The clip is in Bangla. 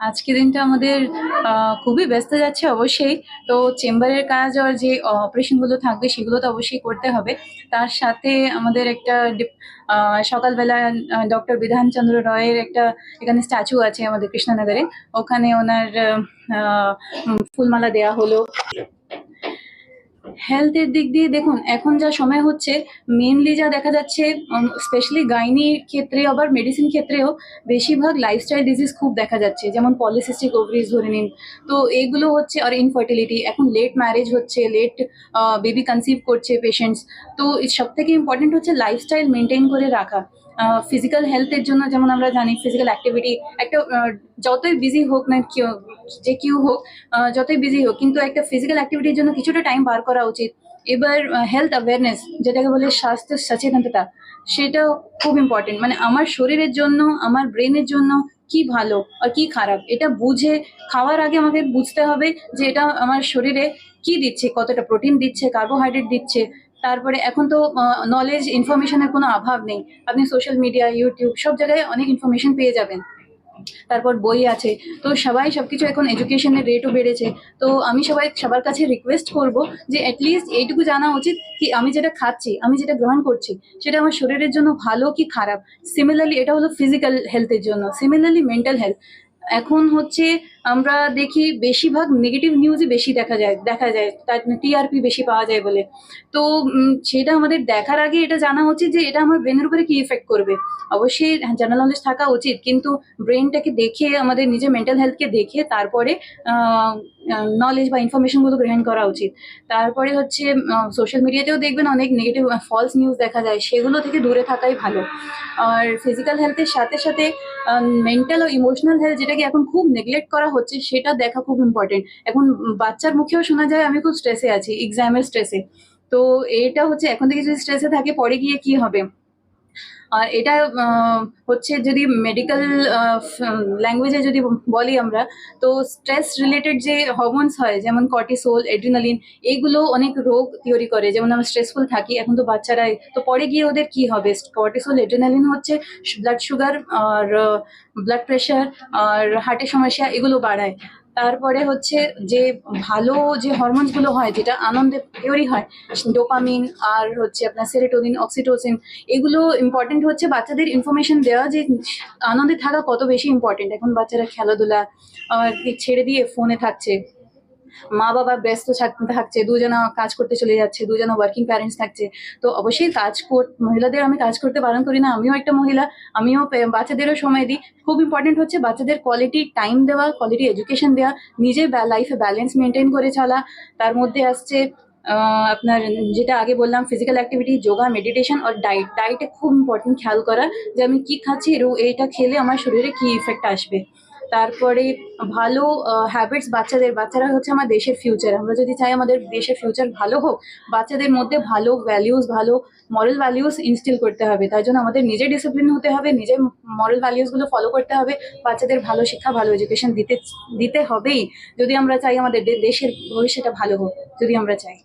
আজকে দিনটা আমাদের খুবই ব্যস্ত যাচ্ছে অবশ্যই। তো চেম্বারের কাজ আর যে অপারেশনগুলো থাকবে সেগুলো তো অবশ্যই করতে হবে। তার সাথে আমাদের একটা সকালবেলা ডক্টর বিধানচন্দ্র রয়ের একটা এখানে স্ট্যাচু আছে আমাদের কৃষ্ণনগরে। ওখানে ওনার ফুলমালা দেয়া হলো। হেলথের দিক দিয়ে দেখুন, এখন যা সময় হচ্ছে মেনলি যা দেখা যাচ্ছে স্পেশালি গাইনির ক্ষেত্রে আবার মেডিসিন ক্ষেত্রেও বেশিরভাগ লাইফস্টাইল ডিজিজ খুব দেখা যাচ্ছে, যেমন পলিসিস্টিক ওভারিজ ধরে নিন। তো এগুলো হচ্ছে, আর ইনফার্টিলিটি এখন লেট ম্যারেজ হচ্ছে লেট বেবি কনসিভ করছে পেশেন্টস তো সব থেকে ইম্পর্টেন্ট হচ্ছে লাইফস্টাইল মেনটেন করে রাখা। ফিজিক্যাল হেলথের জন্য যেমন আমরা জানি ফিজিক্যাল অ্যাক্টিভিটি একটা যতই বিজি হোক না কেউ, যে কেউ হোক যতই বিজি হোক, কিন্তু একটা ফিজিক্যাল অ্যাক্টিভিটির জন্য কিছুটা টাইম বার করা উচিত। এবার হেলথ অ্যাওয়ারনেস যেটাকে বলে স্বাস্থ্য সচেতনতা সেটা খুব ইম্পর্টেন্ট মানে আমার শরীরের জন্য, আমার ব্রেনের জন্য কি ভালো আর কি খারাপ, এটা বুঝে, খাওয়ার আগে আমাকে বুঝতে হবে যে এটা আমার শরীরে কি দিচ্ছে, কতটা প্রোটিন দিচ্ছে কার্বোহাইড্রেট দিচ্ছে তারপরে এখন তো নলেজ ইনফরমেশনের কোনো অভাব নেই। আপনি সোশ্যাল মিডিয়া ইউটিউব সব জায়গায় অনেক ইনফরমেশন পেয়ে যাবেন। তারপর বই আছে। তো সবাই সবকিছু এখন এডুকেশনের রেটও বেড়েছে। তো আমি সবাই, সবার কাছে রিকোয়েস্ট করব যে অ্যাটলিস্ট এইটুকু জানা উচিত কি আমি যেটা খাচ্ছি, আমি যেটা গ্রহণ করছি, সেটা আমার শরীরের জন্য ভালো কি খারাপ? সিমিলারলি এটা হলো ফিজিক্যাল হেলথের জন্য। সিমিলারলি মেন্টাল হেলথ এখন হচ্ছে আমরা দেখি বেশিরভাগ নেগেটিভ নিউজই বেশি দেখা যায় দেখা যায়, তার টিআরপি বেশি পাওয়া যায় বলে। তো সেটা আমাদের দেখার আগে এটা জানা উচিত যে এটা আমার ব্রেনের উপরে কি ইফেক্ট করবে। অবশ্যই জেনারেল নলেজ থাকা উচিত, কিন্তু ব্রেনটাকে দেখে, আমাদের নিজের মেন্টাল হেলথকে দেখে, তারপরে নলেজ বা ইনফরমেশনগুলো গ্রহণ করা উচিত। তারপরে হচ্ছে সোশ্যাল মিডিয়াতেও দেখবেন অনেক নেগেটিভ ফলস নিউজ দেখা যায়, সেগুলো থেকে দূরে থাকাই ভালো। আর ফিজিক্যাল হেলথের সাথে সাথে মেন্টাল ও ইমোশনাল হেলথ যেটাকে এখন খুব নেগলেক্ট করা হচ্ছে সেটা দেখা খুব ইম্পর্টেন্ট এখন বাচ্চার মুখেও শোনা যায়, আমি খুব স্ট্রেসে আছি এক্সামের স্ট্রেসে তো এটা হচ্ছে, এখন থেকে যদি স্ট্রেসে থাকে, পরে গিয়ে কি হবে? এটা হচ্ছে যদি মেডিকেল ল্যাঙ্গুয়েজে যদি বলি আমরা, তো স্ট্রেস রিলেটেড যে হরমোনস হয়, যেমন কর্টিসোল এড্রিনালিন এইগুলো অনেক রোগ তৈরি করে। যেমন আমরা স্ট্রেসফুল থাকি, এখন তো বাচ্চারাই তো পরে গিয়ে ওদের কি হবে? কর্টিসোল এড্রিনালিন হচ্ছে ব্লাড সুগার আর ব্লাড প্রেশার আর হার্টের সমস্যা, এগুলো বাড়ায়। তারপরে হচ্ছে যে ভালো যে হরমোনসগুলো হয়, যেটা আনন্দে তৈরি হয় ডোপামিন আর হচ্ছে আপনার সেরেটোনিন অক্সিটোসিন এগুলো ইম্পর্টেন্ট হচ্ছে বাচ্চাদের ইনফরমেশন দেওয়া যে আনন্দে থাকা কত বেশি ইম্পর্টেন্ট এখন বাচ্চারা খেলাধুলা ছেড়ে দিয়ে ফোনে থাকছে। মা বাবা ব্যস্ত থাকছে, দুজনা কাজ করতে চলে যাচ্ছে, দুজনা ওয়ার্কিং প্যারেন্টস থাকছে, তো অবশ্যই কাজ মহিলাদের আমি কাজ করতে বারণ করি না, আমিও একটা মহিলা, আমিও বাচ্চাদেরও সময় দিই। খুব ইম্পর্টেন্ট হচ্ছে বাচ্চাদের কোয়ালিটি টাইম দেওয়া কোয়ালিটি এডুকেশন দেওয়া নিজের লাইফে ব্যালেন্স মেনটেন করে চলা। তার মধ্যে আসছে আপনার যেটা আগে বললাম ফিজিক্যাল অ্যাক্টিভিটি যোগা মেডিটেশন আর ডায়েট ডায়েটে খুব ইম্পর্টেন্ট খেয়াল করা যে আমি কি খাচ্ছি এইটা খেলে আমার শরীরে কি ইফেক্ট আসবে। তারপরে ভালো হ্যাবিটস বাচ্চাদের, বাচ্চারা হচ্ছে আমার দেশের ফিউচার আমরা যদি চাই আমাদের দেশের ফিউচার ভালো হোক, বাচ্চাদের মধ্যে ভালো ভ্যালিউস ভালো মরাল ভ্যালিউস ইনস্টিল করতে হবে তাই জন্য আমাদের নিজে ডিসিপ্লিন হতে হবে, নিজের মরাল ভ্যালিউসগুলো ফলো করতে হবে, বাচ্চাদের ভালো শিক্ষা, ভালো এডুকেশন দিতে দিতে হবেই, যদি আমরা চাই আমাদের দেশের ভবিষ্যৎটা ভালো হোক, যদি আমরা চাই।